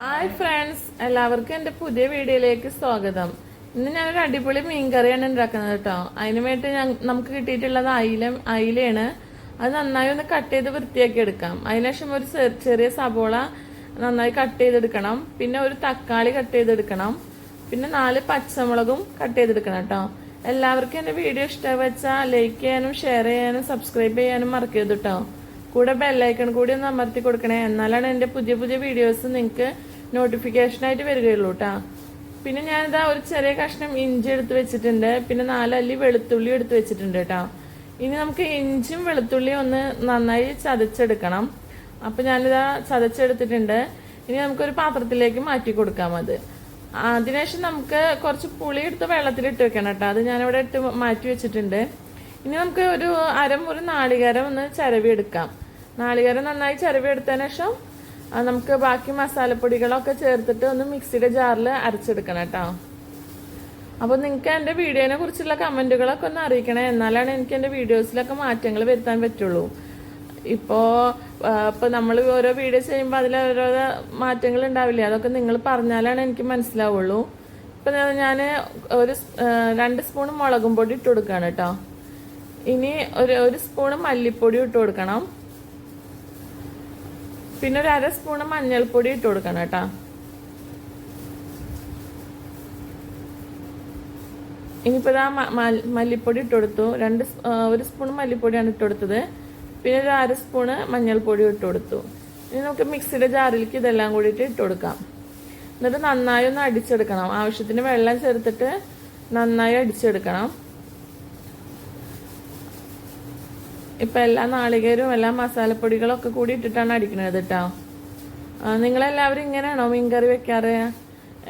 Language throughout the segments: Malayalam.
ഹായ് ഫ്രണ്ട്സ് എല്ലാവർക്കും എന്റെ പുതിയ വീഡിയോയിലേക്ക് സ്വാഗതം. ഇന്ന് ഞാനൊരു അടിപൊളി മീൻകറിയാണ് ഉണ്ടാക്കുന്നത് കേട്ടോ. അതിന് വേണ്ടി നമുക്ക് കിട്ടിയിട്ടുള്ളത് അയില അയിലയാണ്. അത് നന്നായി ഒന്ന് കട്ട് ചെയ്ത് വൃത്തിയാക്കി എടുക്കാം. അതിനുശേഷം ഒരു ചെറിയ സബോള നന്നായി കട്ട് ചെയ്തെടുക്കണം. പിന്നെ ഒരു തക്കാളി കട്ട് ചെയ്തെടുക്കണം. പിന്നെ നാല് പച്ചമുളകും കട്ട് ചെയ്തെടുക്കണം കേട്ടോ. എല്ലാവർക്കും എന്റെ വീഡിയോ ഇഷ്ടം വെച്ചാൽ ലൈക്ക് ചെയ്യാനും ഷെയർ ചെയ്യാനും സബ്സ്ക്രൈബ് ചെയ്യാനും മറക്കരുത് കേട്ടോ. കൂടെ ബെല്ലൈക്കൺ കൂടി ഒന്ന് അമർത്തി കൊടുക്കണേ. എന്നാലാണ് എന്റെ പുതിയ പുതിയ വീഡിയോസ് നിങ്ങൾക്ക് നോട്ടിഫിക്കേഷനായിട്ട് വരികയുള്ളൂ കേട്ടോ പിന്നെ ഞാനിതാ ഒരു ചെറിയ കഷ്ണം ഇഞ്ചി എടുത്ത് വെച്ചിട്ടുണ്ട്. പിന്നെ നാലല്ലി വെളുത്തുള്ളി എടുത്ത് വെച്ചിട്ടുണ്ട് കേട്ടോ ഇനി നമുക്ക് ഇഞ്ചും വെളുത്തുള്ളിയും ഒന്ന് നന്നായി ചതച്ചെടുക്കണം. അപ്പൊ ഞാനിതാ ചതച്ചെടുത്തിട്ടുണ്ട്. ഇനി നമുക്കൊരു പാത്രത്തിലേക്ക് മാറ്റി കൊടുക്കാം അത്. അതിനുശേഷം നമുക്ക് കുറച്ച് പുളി എടുത്ത് വെള്ളത്തിലിട്ട് വെക്കണം കേട്ടോ അത് ഞാനിവിടെ ഇട്ട് മാറ്റി വെച്ചിട്ടുണ്ട്. ഇനി നമുക്ക് ഒരു അരമുറി നാളികേരം ഒന്ന് ചരവി എടുക്കാം നാളികേരം നന്നായി ചിരവിയെടുത്തതിന് ശേഷം നമുക്ക് ബാക്കി മസാലപ്പൊടികളൊക്കെ ചേർത്തിട്ട് ഒന്ന് മിക്സിയുടെ ജാറിൽ അരച്ചെടുക്കണം കേട്ടോ. അപ്പോൾ നിങ്ങൾക്ക് എന്റെ വീഡിയോനെ കുറിച്ചുള്ള കമന്റുകളൊക്കെ ഒന്ന് അറിയിക്കണേ. എന്നാലാണ് എനിക്ക് എന്റെ വീഡിയോസിലൊക്കെ മാറ്റങ്ങൾ വരുത്താൻ പറ്റുള്ളൂ. ഇപ്പോ ഇപ്പോൾ നമ്മൾ ഓരോ വീഡിയോ ചെയ്യുമ്പോൾ അതിൽ ഓരോ മാറ്റങ്ങൾ ഉണ്ടാവില്ല? അതൊക്കെ നിങ്ങൾ പറഞ്ഞാലാണ് എനിക്ക് മനസ്സിലാവുള്ളൂ. ഇപ്പം ഞാൻ ഒരു രണ്ട് സ്പൂൺ മുളകും പൊടി ഇട്ട് കേട്ടോ. ഇനി ഒരു ഒരു സ്പൂണ് മല്ലിപ്പൊടി ഇട്ട് കൊടുക്കണം. പിന്നെ ഒരു അര സ്പൂണ് മഞ്ഞൾപ്പൊടി ഇട്ട് കൊടുക്കണം കേട്ടോ. മ- മല്ലിപ്പൊടി ഇട്ട് കൊടുത്തു. രണ്ട് ഒരു സ്പൂൺ മല്ലിപ്പൊടിയാണ് ഇട്ട് കൊടുത്തത്. പിന്നെ ഒരു അര സ്പൂണ് മഞ്ഞൾപ്പൊടി ഇട്ട് കൊടുത്തു. ഇനി നമുക്ക് മിക്സിയുടെ ജാറിലേക്ക് ഇതെല്ലാം കൂടിയിട്ട് ഇട്ട് കൊടുക്കാം. എന്നിട്ട് നന്നായി ഒന്ന് അടിച്ചെടുക്കണം. ആവശ്യത്തിന് വെള്ളം ചേർത്തിട്ട് നന്നായി അടിച്ചെടുക്കണം. ഇപ്പൊ എല്ലാ നാളികേരവും എല്ലാ മസാലപ്പൊടികളൊക്കെ കൂടി ഇട്ടിട്ടാണ് അടിക്കുന്നത് കേട്ടോ നിങ്ങളെല്ലാവരും ഇങ്ങനെയാണോ മീൻകറി വെക്കാറ്?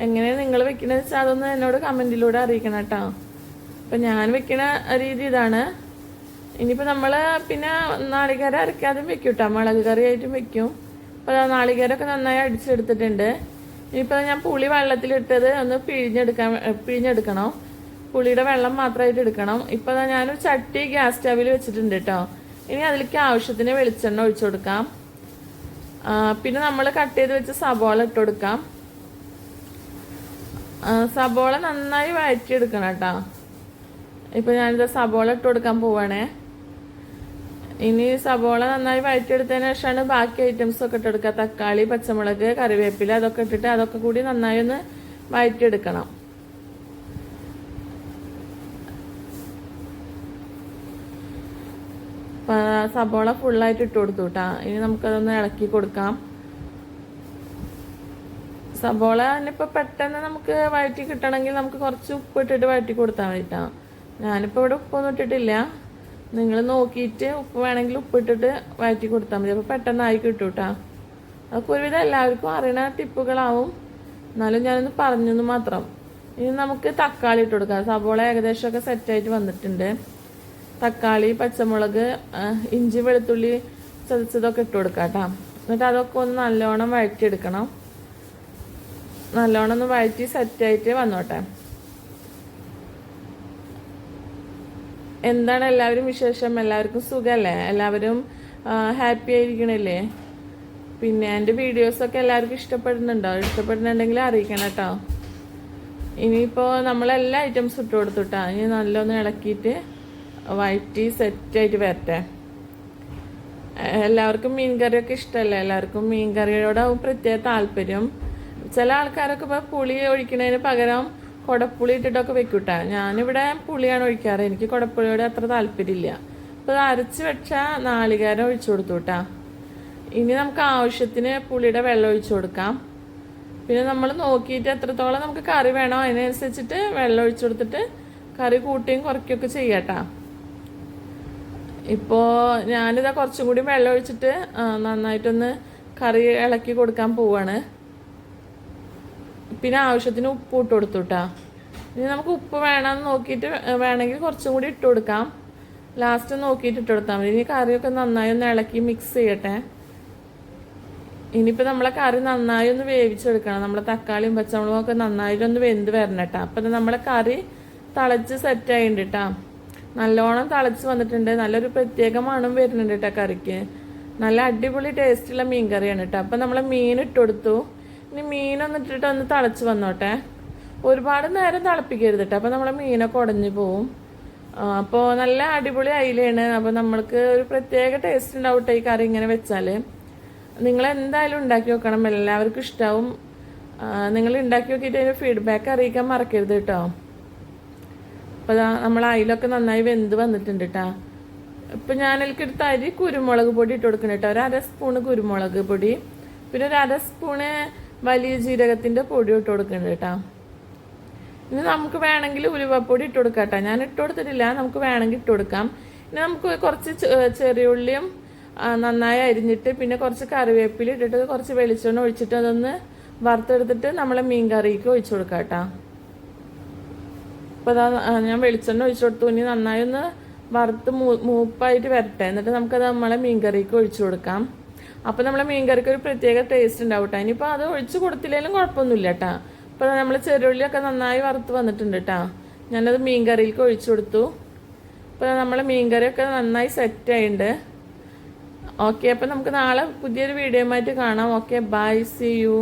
എങ്ങനെയാണ് നിങ്ങൾ വെക്കണത് വെച്ചാൽ അതൊന്ന് എന്നോട് കമന്റിലൂടെ അറിയിക്കണം കേട്ടോ ഇപ്പൊ ഞാൻ വെക്കണ രീതി ഇതാണ്. ഇനിയിപ്പോ നമ്മൾ പിന്നെ നാളികേര അരക്കാതെ വെക്കും കേട്ടോ മുളക് കറി ആയിട്ടും വെക്കും അപ്പൊ നാളികേരൊക്കെ നന്നായി അടിച്ചെടുത്തിട്ടുണ്ട്. ഇനിയിപ്പോ ഞാൻ പുളി വെള്ളത്തിലിട്ടത് ഒന്ന് പിഴിഞ്ഞെടുക്കാൻ പിഴിഞ്ഞെടുക്കണം? പുളിയുടെ വെള്ളം മാത്രമായിട്ട് എടുക്കണം. ഇപ്പൊ ഞാനൊരു ചട്ടി ഗ്യാസ് സ്റ്റവിൽ വെച്ചിട്ടുണ്ട് കേട്ടോ ഇനി അതിലേക്ക് ആവശ്യത്തിന് വെളിച്ചെണ്ണ ഒഴിച്ചു കൊടുക്കാം. പിന്നെ നമ്മൾ കട്ട് ചെയ്ത് വെച്ച സബോള ഇട്ട് കൊടുക്കാം. സബോള നന്നായി വഴറ്റിയെടുക്കണം കേട്ടോ ഇപ്പൊ ഞാനിത് സബോള ഇട്ട് കൊടുക്കാൻ പോവാണേ. ഇനി സബോള നന്നായി വഴറ്റിയെടുത്തതിന് ശേഷമാണ് ബാക്കി ഐറ്റംസ് ഒക്കെ ഇട്ടെടുക്കുക തക്കാളി പച്ചമുളക് കറിവേപ്പില അതൊക്കെ ഇട്ടിട്ട് അതൊക്കെ കൂടി നന്നായി ഒന്ന് വഴറ്റിയെടുക്കണം. സബോള ഫുള്ളായിട്ട് ഇട്ട് കൊടുത്തു കേട്ടാ ഇനി നമുക്കതൊന്ന് ഇളക്കി കൊടുക്കാം. സബോള ഇനിയിപ്പോൾ പെട്ടെന്ന് നമുക്ക് വഴറ്റി കിട്ടണമെങ്കിൽ നമുക്ക് കുറച്ച് ഉപ്പ് ഇട്ടിട്ട് വഴറ്റി കൊടുത്താൽ മതിട്ടാ ഞാനിപ്പോ ഇവിടെ ഉപ്പൊന്നും ഇട്ടിട്ടില്ല. നിങ്ങൾ നോക്കിയിട്ട് ഉപ്പ് വേണമെങ്കിൽ ഉപ്പ് ഇട്ടിട്ട് വഴറ്റി കൊടുത്താൽ മതി. അപ്പോൾ പെട്ടെന്ന് ആയി കിട്ടും കേട്ടോ അതൊക്കെ ഒരുവിധം എല്ലാവർക്കും അറിയണ ടിപ്പുകളാവും. എന്നാലും ഞാനൊന്ന് പറഞ്ഞെന്ന് മാത്രം. ഇനി നമുക്ക് തക്കാളി ഇട്ട് കൊടുക്കാം. സബോള ഏകദേശമൊക്കെ സെറ്റായിട്ട് വന്നിട്ടുണ്ട്. തക്കാളി പച്ചമുളക് ഇഞ്ചി വെളുത്തുള്ളി ചതച്ചതൊക്കെ ഇട്ട് കൊടുക്കാം കേട്ടോ എന്നിട്ട് അതൊക്കെ ഒന്ന് നല്ലോണം വഴറ്റിയെടുക്കണം. നല്ലോണം ഒന്ന് വഴറ്റി സെറ്റായിട്ട് വന്നോട്ടെ. എന്താണ് എല്ലാവരും വിശേഷം? എല്ലാവർക്കും സുഖമല്ലേ എല്ലാവരും ഹാപ്പി ആയിരിക്കണല്ലേ? പിന്നെ എന്റെ വീഡിയോസൊക്കെ എല്ലാവർക്കും ഇഷ്ടപ്പെടുന്നുണ്ടോ? ഇഷ്ടപ്പെടുന്നുണ്ടെങ്കിൽ അറിയിക്കണം കേട്ടോ. ഇനിയിപ്പോൾ നമ്മളെല്ലാ ഐറ്റംസും ഇട്ട് കൊടുത്തുട്ടാ ഇനി നല്ലൊന്ന് ഇളക്കിയിട്ട് വഴറ്റി സെറ്റായിട്ട് വരട്ടെ. എല്ലാവർക്കും മീൻ കറിയൊക്കെ ഇഷ്ടമല്ലേ എല്ലാവർക്കും മീൻ കറിയോടാവും പ്രത്യേക താല്പര്യം. ചില ആൾക്കാരൊക്കെ ഇപ്പോൾ പുളി ഒഴിക്കുന്നതിന് പകരം കുടപ്പുളി ഇട്ടിട്ടൊക്കെ വെക്കൂട്ടാ. ഞാനിവിടെ പുളിയാണ് ഒഴിക്കാറ്. എനിക്ക് കുടപ്പുളിയോട് അത്ര താല്പര്യമില്ല. അപ്പോൾ അത് അരച്ച് വെച്ച നാളികേരം ഒഴിച്ചു കൊടുത്തു കേട്ടാ ഇനി നമുക്ക് ആവശ്യത്തിന് പുളിയുടെ വെള്ളം ഒഴിച്ചു കൊടുക്കാം. പിന്നെ നമ്മൾ നോക്കിയിട്ട് എത്രത്തോളം നമുക്ക് കറി വേണോ അതിനനുസരിച്ചിട്ട് വെള്ളം ഒഴിച്ചു കൊടുത്തിട്ട് കറി കൂട്ടിയും കുറയ്ക്കുകയൊക്കെ ചെയ്യാട്ടാ. ഇപ്പോൾ ഞാനിതാ കുറച്ചും കൂടി വെള്ളം ഒഴിച്ചിട്ട് നന്നായിട്ടൊന്ന് കറി ഇളക്കി കൊടുക്കാൻ പോവാണ്. പിന്നെ ആവശ്യത്തിന് ഉപ്പ് ഇട്ട് കൊടുത്തു കേട്ടാ ഇനി നമുക്ക് ഉപ്പ് വേണമെന്ന് നോക്കിയിട്ട് വേണമെങ്കിൽ കുറച്ചും കൂടി ഇട്ട് കൊടുക്കാം. ലാസ്റ്റ് നോക്കിയിട്ട് ഇട്ട് കൊടുത്താൽ മതി. ഇനി കറിയൊക്കെ നന്നായി ഒന്ന് ഇളക്കി മിക്സ് ചെയ്യട്ടെ. ഇനിയിപ്പോൾ നമ്മളെ കറി നന്നായി ഒന്ന് വേവിച്ചെടുക്കണം. നമ്മളെ തക്കാളിയും പച്ചമുളകും ഒക്കെ നന്നായിട്ടൊന്ന് വെന്ത് വരണം കേട്ടോ അപ്പം നമ്മളെ കറി തിളച്ച് സെറ്റ് ആയിട്ടുണ്ട് കേട്ടോ നല്ലോണം തിളച്ച് വന്നിട്ടുണ്ട്. നല്ലൊരു പ്രത്യേക മണം വരുന്നുണ്ട് കേട്ടോ കറിക്ക്. നല്ല അടിപൊളി ടേസ്റ്റുള്ള മീൻ കറിയാണ് കേട്ടോ അപ്പം നമ്മൾ മീൻ ഇട്ട് കൊടുത്തു. ഇനി മീനൊന്ന് ഇട്ടിട്ട് ഒന്ന് തിളച്ച് വന്നോട്ടെ. ഒരുപാട് നേരം തിളപ്പിക്കരുത് കേട്ടോ അപ്പം നമ്മളെ മീനൊക്കെ ഉടഞ്ഞു പോവും. അപ്പോൾ നല്ല അടിപൊളി അയിലാണ് അപ്പോൾ നമ്മൾക്ക് ഒരു പ്രത്യേക ടേസ്റ്റ് ഉണ്ടാവും കേട്ടോ ഈ കറി ഇങ്ങനെ വെച്ചാൽ നിങ്ങൾ എന്തായാലും ഉണ്ടാക്കി നോക്കണം. എല്ലാവർക്കും ഇഷ്ടാവും. നിങ്ങൾ ഉണ്ടാക്കി നോക്കിയിട്ട് അതിന്റെ ഫീഡ്ബാക്ക് അറിയിക്കാൻ മറക്കരുത് കേട്ടോ അപ്പോൾ നമ്മൾ അയിലൊക്കെ നന്നായി വെന്ത് വന്നിട്ടുണ്ട് കേട്ടോ ഇപ്പം ഞാൻ എടുത്ത അരി കുരുമുളക് പൊടി ഇട്ട് കൊടുക്കണം കേട്ടോ ഒരു അര സ്പൂണ് കുരുമുളക് പൊടി. പിന്നെ ഒരു അര സ്പൂണ് വലിയ ജീരകത്തിന്റെ പൊടി ഇട്ട് കൊടുക്കണം കേട്ടോ ഇനി നമുക്ക് വേണമെങ്കിൽ ഉലുവപ്പൊടി ഇട്ട് കൊടുക്കാം കേട്ടോ ഞാൻ ഇട്ട് കൊടുത്തിട്ടില്ല. നമുക്ക് വേണമെങ്കിൽ ഇട്ട് കൊടുക്കാം. ഇനി നമുക്ക് കുറച്ച് ചെറിയ ഉള്ളിയും നന്നായി അരിഞ്ഞിട്ട് പിന്നെ കുറച്ച് കറിവേപ്പില ഇട്ടിട്ട് കുറച്ച് വെളിച്ചെണ്ണ ഒഴിച്ചിട്ട് അതൊന്ന് വറുത്തെടുത്തിട്ട് നമ്മളെ മീൻ കറിക്ക് ഒഴിച്ചു കൊടുക്കാം കേട്ടോ അപ്പോൾ ഞാൻ വെളിച്ചെണ്ണ ഒഴിച്ചു കൊടുത്തു ഇനി നന്നായി ഒന്ന് വറുത്ത് മൂ- മൂപ്പായിട്ട് വരട്ടെ. എന്നിട്ട് നമുക്കത് നമ്മളെ മീൻകറിക്ക് ഒഴിച്ചു കൊടുക്കാം. അപ്പോൾ നമ്മളെ മീൻകറിക്ക് ഒരു പ്രത്യേക ടേസ്റ്റ് ഉണ്ടാവും കേട്ടോ ഇനിയിപ്പോൾ അത് ഒഴിച്ചു കൊടുത്തില്ലെങ്കിലും കുഴപ്പമൊന്നുമില്ല കേട്ടോ അപ്പോൾ നമ്മൾ ചെറുള്ളിയൊക്കെ നന്നായി വറുത്ത് വന്നിട്ടുണ്ട് കേട്ടോ ഞാനത് മീൻകറിയിലേക്ക് ഒഴിച്ചു കൊടുത്തു. ഇപ്പോൾ നമ്മളെ മീൻകറിയൊക്കെ നന്നായി സെറ്റ് ആയിട്ടുണ്ട് ഓക്കെ അപ്പോൾ നമുക്ക് നാളെ പുതിയൊരു വീഡിയോ ആയിട്ട് കാണാം. Okay bye C U